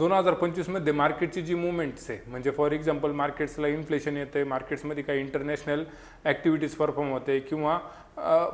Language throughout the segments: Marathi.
दोन हजार पंचवीसमध्ये मार्केटची जी मुवमेंट्स आहे म्हणजे फॉर एक्झाम्पल मार्केट्सला इन्फ्लेशन येतं आहे मार्केट्समध्ये काही इंटरनॅशनल ॲक्टिव्हिटीज परफॉर्म होते किंवा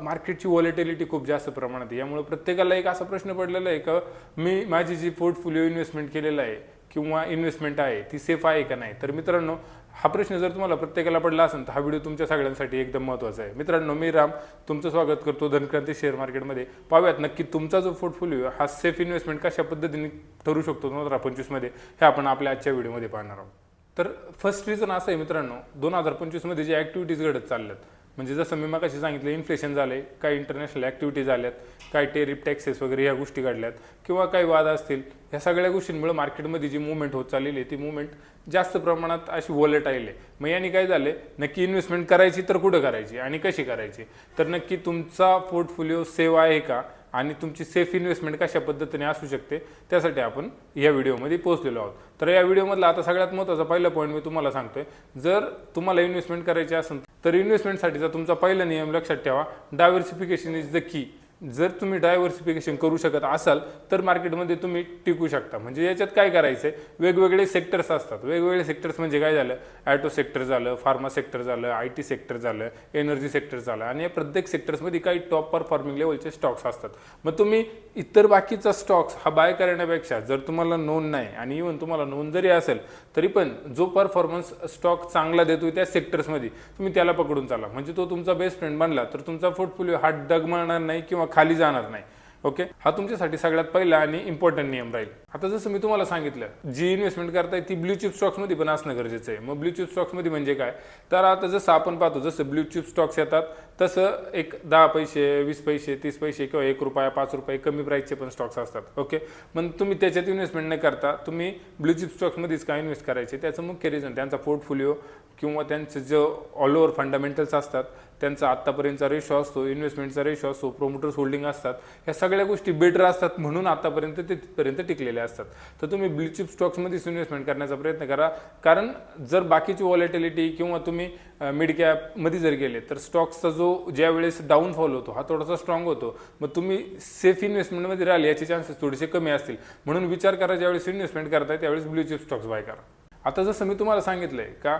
मार्केटची वॉलेटिलिटी खूप जास्त प्रमाणात आहे. यामुळे प्रत्येकाला एक असा प्रश्न पडलेला आहे का मी माझी जी पोर्टफोलिओ इन्व्हेस्टमेंट केलेलं आहे किंवा इन्व्हेस्टमेंट आहे ती सेफ आहे का नाही? तर मित्रांनो हा प्रश्न जर तुम्हाला प्रत्येकाला पडला असेल तर हा व्हिडिओ तुमच्या सगळ्यांसाठी एकदम महत्त्वाचा आहे. मित्रांनो मी राम तुमचं स्वागत करतो धनक्रांती शेअर मार्केटमध्ये पाहूयात नक्की तुमचा जो पोर्टफोलिओ हा सेफ इन्व्हेस्टमेंट कशा पद्धतीने ठरू शकतो दोन हजार पंचवीसमध्ये हे आपण आपल्या आजच्या व्हिडिओमध्ये पाहणार आहोत. तर फर्स्ट रिझन असं आहे मित्रांनो दोन हजार पंचवीसमध्ये जे ॲक्टिव्हिटीज घडत चालल्यात म्हणजे जसं मी मगाशी सांगितलं इन्फ्लेशन झाले काही इंटरनॅशनल ॲक्टिव्हिटी झाल्यात काही टेरिफ टॅक्सेस वगैरे ह्या गोष्टी घडल्यात किंवा काही वाद असतील ह्या सगळ्या गोष्टींमुळे मार्केटमध्ये जी मुवमेंट होत चाललेली आहे ती मुवमेंट जास्त प्रमाणात अशी वॉलेटाईल आहे. मग याने काय झाले नक्की इन्व्हेस्टमेंट करायची तर कुठं करायची आणि कशी करायची? तर नक्की तुमचा पोर्टफोलिओ सेव आहे का? आणि तुमची सेफ इन्व्हेस्टमेंट कशा पद्धतीने असू शकते त्यासाठी आपण या व्हिडिओमध्ये पोहोचलेलो आहोत. तर या व्हिडिओमधला आता सगळ्यात महत्त्वाचा पहिला पॉईंट मी तुम्हाला सांगतोय. जर तुम्हाला इन्व्हेस्टमेंट करायची असेल तर इन्व्हेस्टमेंटसाठीचा तुमचा पहिला नियम लक्षात ठेवा. डायव्हर्सिफिकेशन इज द की जर तुम्ही डायव्हर्सिफिकेशन करू शकत असाल तर मार्केटमध्ये तुम्ही टिकू शकता. म्हणजे याच्यात काय करायचं आहे वेगवेगळे सेक्टर्स असतात. वेगवेगळे सेक्टर्स म्हणजे काय झालं? ॲटो सेक्टर झालं फार्मा सेक्टर झालं आय टी सेक्टर झालं एनर्जी सेक्टर झालं. आणि या प्रत्येक सेक्टर्समध्ये काही टॉप परफॉर्मिंग लेवलचे स्टॉक्स असतात. मग तुम्ही इतर बाकीचा स्टॉक्स हा बाय करण्यापेक्षा जर तुम्हाला नोंद नाही आणि इव्हन तुम्हाला नोंद जरी असेल तरी पण जो परफॉर्मन्स स्टॉक चांगला देतोय त्या सेक्टर्समध्ये तुम्ही त्याला पकडून चाला. म्हणजे तो तुमचा बेस्ट फ्रेंड बनला तर तुमचा पोर्टफोलिओ हा डगमळणार नाही किंवा खाली जाणार नाही. ओके? हा तुमच्यासाठी सगळ्यात पहिला आणि इम्पॉर्टंट नियम राहील. आता जसं मी तुम्हाला सांगितलं जी इन्व्हेस्टमेंट करताय ती ब्ल्यू चिप स्टॉक्समध्ये पण असणं गरजेचं आहे. मग ब्ल्यू चिप स्टॉक्समध्ये म्हणजे काय? तर आता जसं आपण पाहतो जसं ब्ल्यू चिप स्टॉक्स येतात तसं एक दहा पैसे वीस पैसे तीस पैसे किंवा एक रुपया पाच रुपये कमी प्राईसचे पण स्टॉक्स असतात. ओके? मग तुम्ही त्याच्यात इन्व्हेस्टमेंट न करता तुम्ही ब्ल्यू चिप स्टॉक्समध्येच काय इन्व्हेस्ट करायचे? त्याचं मुख्य रिझन त्यांचा पोर्टफोलिओ किंवा त्यांचं जो ऑल ओव्हर फंडामेंटल्स असतात त्यांचा आत्तापर्यंतचा रेशो असतो इन्व्हेस्टमेंटचा रेशो असतो प्रोमोटर्स होल्डिंग असतात ह्या सगळ्या गोष्टी बेटर असतात म्हणून आतापर्यंत ते तिथपर्यंत टिकलेले असतात. तर तुम्ही ब्ल्यू स्टॉक्समध्येच इन्व्हेस्टमेंट करण्याचा प्रयत्न करा. कारण जर बाकीची वॉलेटिलिटी किंवा तुम्ही मिड कॅपमध्ये जर गेले तर स्टॉक्सचा जो ज्या वेळेस डाऊनफॉल होतो हा थोडासा स्ट्रॉंग होतो. मग तुम्ही सेफ इन्व्हेस्टमेंटमध्ये राहिले याचे चान्सेस थोडेसे कमी असतील. म्हणून विचार करा ज्यावेळेस इन्व्हेस्टमेंट करताय त्यावेळेस ब्लूचिप स्टॉक्स बाय करा. आता जसं मी तुम्हाला सांगितलंय का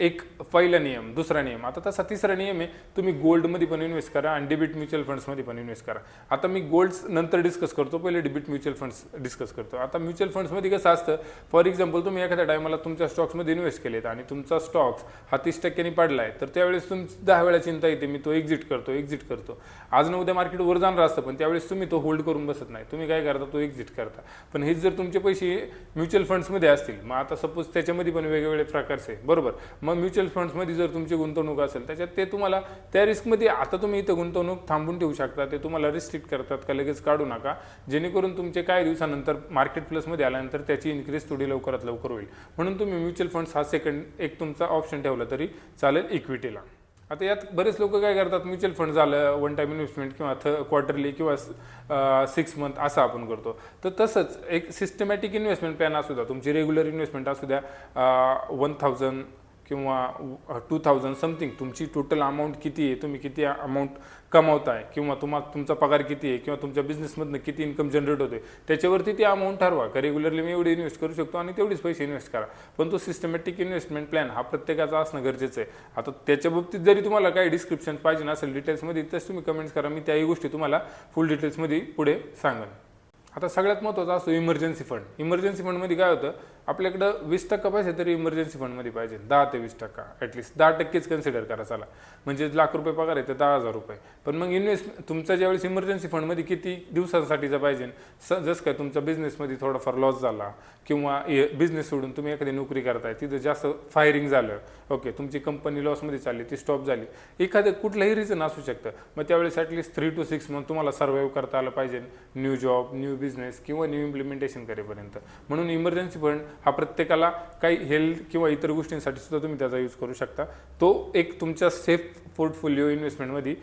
एक पहिला नियम दुसरा नियम. आता तसा तिसरा नियम आहे तुम्ही गोल्डमध्ये पण इन्व्हेस्ट करा आणि डेबिट म्युच्युअल फंड्समध्ये पण इन्व्हेस्ट करा. आता मी गोल्ड नंतर डिस्कस करतो पहिले डेबिट म्युच्युअल फंड्स डिस्कस करतो. आता म्युच्युअल फंड्समध्ये कसं असतं फॉर एक्झाम्पल तुम्ही एखाद्या टायमाला तुमच्या स्टॉक्समध्ये इन्व्हेस्ट केलेत आणि तुमचा स्टॉक्स हा तीस टक्क्यांनी पडला आहे तर त्यावेळेस तुमची दहा वेळा चिंता येते मी तो एक्झिट करतो एक्झिट करतो. आज न उद्या मार्केट वर जाणार असतं पण त्यावेळेस तुम्ही तो होल्ड करून बसत नाही. तुम्ही काय करता तो एक्झिट करता. पण हेच जर तुमचे पैसे म्युच्युअल फंड्समध्ये असतील मग आता सपोज त्याच्यामध्ये पण वेगवेगळे प्रकारचे बरोबर. मग म्युच्युअल फंड्समध्ये जर तुमची गुंतवणूक असेल त्याच्यात ते तुम्हाला त्या रिस्कमध्ये आता तुम्ही इथं गुंतवणूक थांबून ठेवू शकता ते तुम्हाला रिस्ट्रिक्ट करतात का लगेच काढू नका. जेणेकरून तुमचे काही दिवसानंतर मार्केट प्लसमध्ये आल्यानंतर त्याची इन्क्रीज थोडी लवकरात लवकर होईल. म्हणून तुम्ही म्युच्युअल फंड्स हा सेकंड एक तुमचा ऑप्शन ठेवला तरी चालेल इक्विटीला आता यात बरेच लोक काय करतात म्युच्युअल फंड झालं वन टाईम इन्व्हेस्टमेंट किंवा थ क्वार्टरली किंवा सिक्स मंथ असं आपण करतो. तर तसंच एक सिस्टमॅटिक इन्व्हेस्टमेंट प्लॅन असू द्या तुमची रेग्युलर इन्व्हेस्टमेंट असू द्या वन थाउजंड किंवा टू थाउजंड समथिंग तुमची टोटल अमाऊंट किती आहे तुम्ही किती अमाऊंट कमावताय किंवा तुम्हा तुमचा पगार किती आहे किंवा तुमच्या बिझनेसमधनं किती इन्कम जनरेट होते त्याच्यावरती ती अमाऊंट ठरवा. का रेग्युलरली मी एवढी इन्व्हेस्ट करू शकतो आणि तेवढीच पैसे इन्व्हेस्ट करा. पण तो सिस्टमॅटिक इन्व्हेस्टमेंट प्लॅन हा प्रत्येकाचा असणं गरजेचं आहे. आता त्याच्या बाबतीत जरी तुम्हाला काही डिस्क्रिप्शन पाहिजे नसेल डिटेल्समध्ये तर तुम्ही कमेंट्स करा. मी त्याही गोष्टी तुम्हाला फुल डिटेल्समध्ये पुढे सांगेन. आता सगळ्यात महत्त्वाचा असतो इमर्जन्सी फंड इमर्जन्सी फंडमध्ये काय होतं? आपल्याकडं वीस टक्का पैसे तरी इमर्जन्सी फंडमध्ये पाहिजे. दहा ते वीस टक्का. ॲटलिस्ट दहा टक्केच कन्सिडर करा चला. म्हणजे लाख रुपये पगार आहे तर दहा हजार रुपये. पण मग इन्व्हेस्ट तुमचा ज्यावेळेस इमर्जन्सी फंडमध्ये किती दिवसांसाठीचा पाहिजे? स जसं काय तुमचा बिझनेसमध्ये थोडाफार लॉस झाला किंवा बिझनेस सोडून तुम्ही एखादी नोकरी करताय तिथं जास्त फायरिंग झालं. ओके तुमची कंपनी लॉसमध्ये चालली ती स्टॉप झाली. एखादं कुठलंही रिझन असू शकतं. मग त्यावेळेस at least three two six month तुम्हाला सर्वाईव्ह करता आलं पाहिजे. न्यू जॉब न्यू बिझनेस किंवा न्यू इम्प्लिमेंटेशन करेपर्यंत. म्हणून इमर्जन्सी फंड हा प्रत्येकाला काही हेल्थ किंवा इतर गोष्टींसाठी सुद्धा तुम्ही त्याचा यूज करू शकता. तो एक तुमच्या सेफ पोर्टफोलिओ इन्व्हेस्टमेंटमध्ये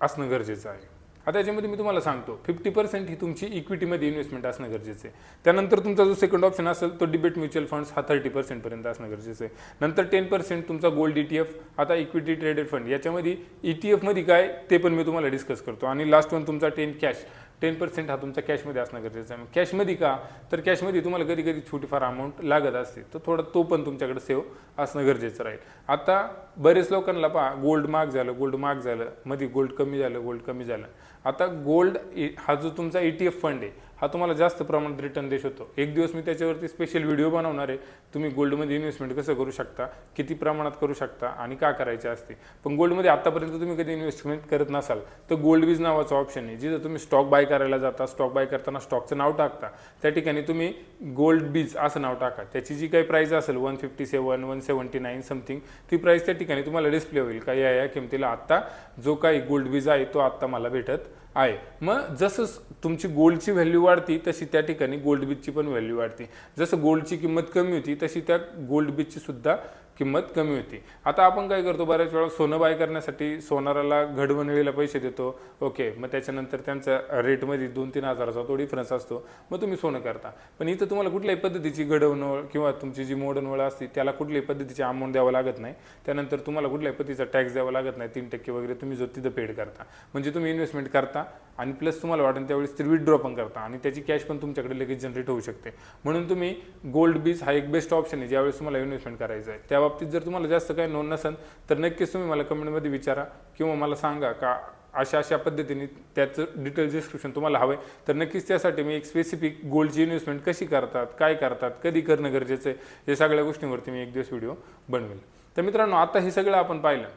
असणं गरजेचं आहे. आता याच्यामध्ये मी तुम्हाला सांगतो फिफ्टी पर्सेंट ही तुमची इक्विटीमध्ये इन्व्हेस्टमेंट असणं गरजेचं आहे. त्यानंतर तुमचा जो सेकंड ऑप्शन असेल तो डिबेट म्युच्युअल फंड्स हा थर्टी पर्सेंटपर्यंत असणं गरजेचं आहे. नंतर टेन पर्सेंट तुमचा गोल्ड ई टी एफ आता इक्विटी ट्रेडेड फंड याच्यामध्ये ई टी एफमध्ये काय ते पण मी तुम्हाला डिस्कस करतो. आणि लास्ट वन तुमचा टेन कॅश टेन पर्सेंट हा तुमचा कॅशमध्ये असणं गरजेचं आहे. कॅशमध्ये का? तर कॅशमध्ये तुम्हाला कधी कधी छोटीफार अमाऊंट लागत असते. तर थोडा तो पण तुमच्याकडे सेव्ह असणं गरजेचं राहील. आता बरेच लोकांना पहा गोल्ड मार्क झालं गोल्ड मार्क झालं मध्ये गोल्ड कमी झालं गोल्ड कमी झालं. आता गोल्ड हा जो तुमचा ई टी एफ फंड आहे हा तुम्हाला जास्त प्रमाणात रिटर्न देश होतो. एक दिवस मी त्याच्यावरती स्पेशल व्हिडिओ बनवणार आहे. तुम्ही गोल्डमध्ये इन्व्हेस्टमेंट कसं करू शकता? किती प्रमाणात करू शकता? आणि का करायचे असते? पण गोल्डमध्ये आतापर्यंत तुम्ही कधी इन्व्हेस्टमेंट करत नसाल तर गोल्ड बीज नावाचा ऑप्शन आहे. जिथं तुम्ही स्टॉक बाय करायला जाता स्टॉक बाय करताना स्टॉकचं नाव टाकता. त्या ठिकाणी तुम्ही गोल्ड बीज असं नाव टाका. त्याची जी काही प्राईस असेल one fifty seven one seventy nine something ती प्राईस त्या ठिकाणी तुम्हाला डिस्प्ले होईल. का या या किमतीला आत्ता जो काही गोल्ड बीज आहे तो आत्ता मला भेटत आहे. मग जसं तुमची गोल्डची व्हॅल्यू वाढती तशी त्या ठिकाणी गोल्ड बीजची पण व्हॅल्यू वाढते. जसं गोल्डची किंमत कमी होती तशी त्या गोल्ड बीजची सुद्धा किंमत कमी होती. आता आपण काय करतो बऱ्याच वेळा सोनं बाय करण्यासाठी सोनाराला घडवणळीला पैसे देतो. ओके मग त्याच्यानंतर त्यांचा रेटमध्ये दोन तीन हजाराचा तो डिफरन्स असतो. मग तुम्ही सोनं करता. पण इथं तुम्हाला कुठल्याही पद्धतीची घडवणवळ किंवा तुमची जी मोडणवळ असते त्याला कुठल्याही पद्धतीची अमाऊंट द्यावं लागत नाही. त्यानंतर तुम्हाला कुठल्याही पद्धतीचा टॅक्स द्यावा लागत नाही. तीन टक्के वगैरे तुम्ही जो तिथं पेड करता. म्हणजे तुम्ही इन्व्हेस्टमेंट करता आणि प्लस तुम्हाला वाटेल त्यावेळेस ते विथड्रॉ पण करता आणि त्याची कॅश पण तुमच्याकडे लगेच जनरेट होऊ शकते. म्हणून तुम्ही गोल्ड बीज हा एक बेस्ट ऑप्शन आहे ज्यावेळेस तुम्हाला इन्व्हेस्टमेंट करायचं आहे. त्या बाबतीत जर तुम्हाला जास्त काही नोंद नसेल तर नक्कीच तुम्ही मला कमेंटमध्ये विचारा किंवा मला सांगा का अशा अशा पद्धतीने त्याचं डिटेल डिस्क्रिप्शन तुम्हाला हवं आहे तर नक्कीच त्यासाठी मी एक स्पेसिफिक गोल्डची इन्व्हेस्टमेंट कशी करतात काय करतात कधी करणं गरजेचं आहे या सगळ्या गोष्टींवरती मी एक दिवस व्हिडिओ बनवेल. तर मित्रांनो आता हे सगळं आपण पाहिलं.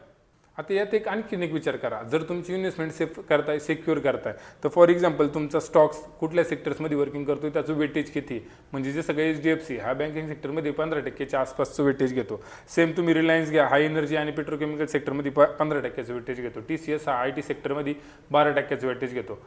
आता यात एक आणखीन एक विचार करा. जर तुमची इन्व्हेस्टमेंट सेफ करताय सेक्युअर करताय तर फॉर एक्झाम्पल तुमचा स्टॉक्स कुठल्या सेक्टर्समध्ये वर्किंग करतो त्याचं वेटेज किती? म्हणजे जे सगळे एच डी एफ सी हा बँकिंग सेक्टरमध्ये पंधरा टक्क्याच्या आसपासचं वेटेज घेतो. सेम तुम्ही रिलायन्स घ्या हाय एनर्जी आणि पेट्रोकेमिकल सेक्टरमध्ये प पंधरा टक्क्याचं वेटेज घेतो. टी सी एस हा आय टी सेक्टरमध्ये बारा टक्क्याचं वेटेज घेतो.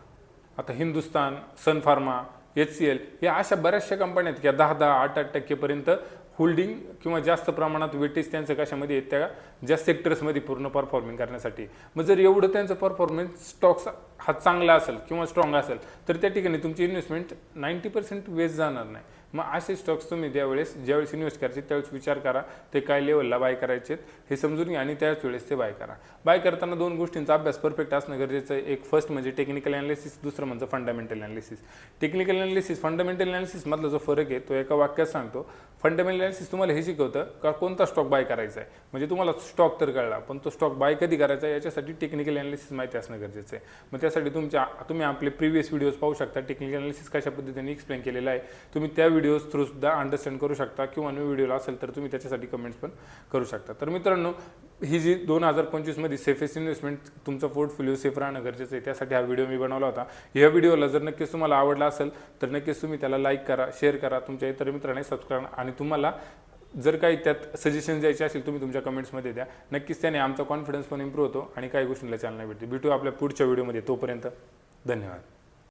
आता Hindustan sun pharma H C L या अशा बऱ्याचशा कंपन्या आहेत की दहा दहा आठ आठ टक्केपर्यंत होल्डिंग किंवा जास्त प्रमाणात वेटेज त्यांचं कशामध्ये आहेत त्या ज्या सेक्टर्समध्ये पूर्ण परफॉर्मिंग करण्यासाठी. मग जर एवढं त्यांचं परफॉर्मन्स स्टॉक्स हा चांगला असेल किंवा स्ट्रॉंग असेल तर त्या ठिकाणी तुमची इन्व्हेस्टमेंट नाईन्टी पर्सेंट वेस्ट जाणार नाही. मग असे स्टॉक्स तुम्ही त्यावेळेस ज्यावेळेस इन्व्हेस्ट करायचे त्यावेळेस विचार करा ते काय लेवलला बाय करायचे हे समजून घ्या आणि त्याच वेळेस ते बाय करा. बाय करताना दोन गोष्टींचा अभ्यास परफेक्ट असणं गरजेचं आहे. एक फर्स्ट म्हणजे टेक्निकल अनालिसिस दुसरं म्हणजे fundamental analysis technical analysis fundamental अनालिसिसमधला जो फरक आहे तो एका वाक्यात सांगतो. फंडामेंटल अनालिसिस तुम्हाला हे शिकवतं का कोणता स्टॉक बाय करायचा आहे? म्हणजे तुम्हाला स्टॉक तर कळला पण तो स्टॉक बाय कधी करायचा आहे? याच्यासाठी टेक्निकल अनालिसिस माहिती असणं गरजेचं आहे. मग त्यासाठी तुमच्या तुम्ही आपले प्रिव्हियस व्हिडिओज पाहू शकता. टेक्निकल अनालिसिस कशा पद्धतीने एक्सप्लेन केलेला आहे? तुम्ही त्या व्हिडिओज थ्रू सुद्धा अंडरस्टँड करू शकता किंवा न्यू व्हिडिओला असेल तर तुम्ही त्याच्यासाठी कमेंट्स पण करू शकता. तर मित्रांनो ही जी दोन हजार पंचवीसमध्ये सेफेस्ट इन्व्हेस्टमेंट तुमचा पोर्टफोलिओ सेफ राहणं गरजेचं आहे त्यासाठी हा व्हिडिओ मी बनवला होता. ह्या व्हिडिओला जर नक्कीच तुम्हाला आवडला असेल तर नक्कीच तुम्ही त्याला लाईक करा शेअर करा तुमच्या इतर मित्रांनी सबस्क्राईब आणि तुम्हाला जर काही त्यात सजेशन द्यायचे असेल तुम्ही तुमच्या कमेंट्समध्ये द्या. नक्कीच त्याने आमचा कॉन्फिडन्स पण इम्प्रूव्ह होतो आणि काही गोष्टींना चालना भेटते. भेटू आपल्या पुढच्या व्हिडिओमध्ये तोपर्यंत धन्यवाद.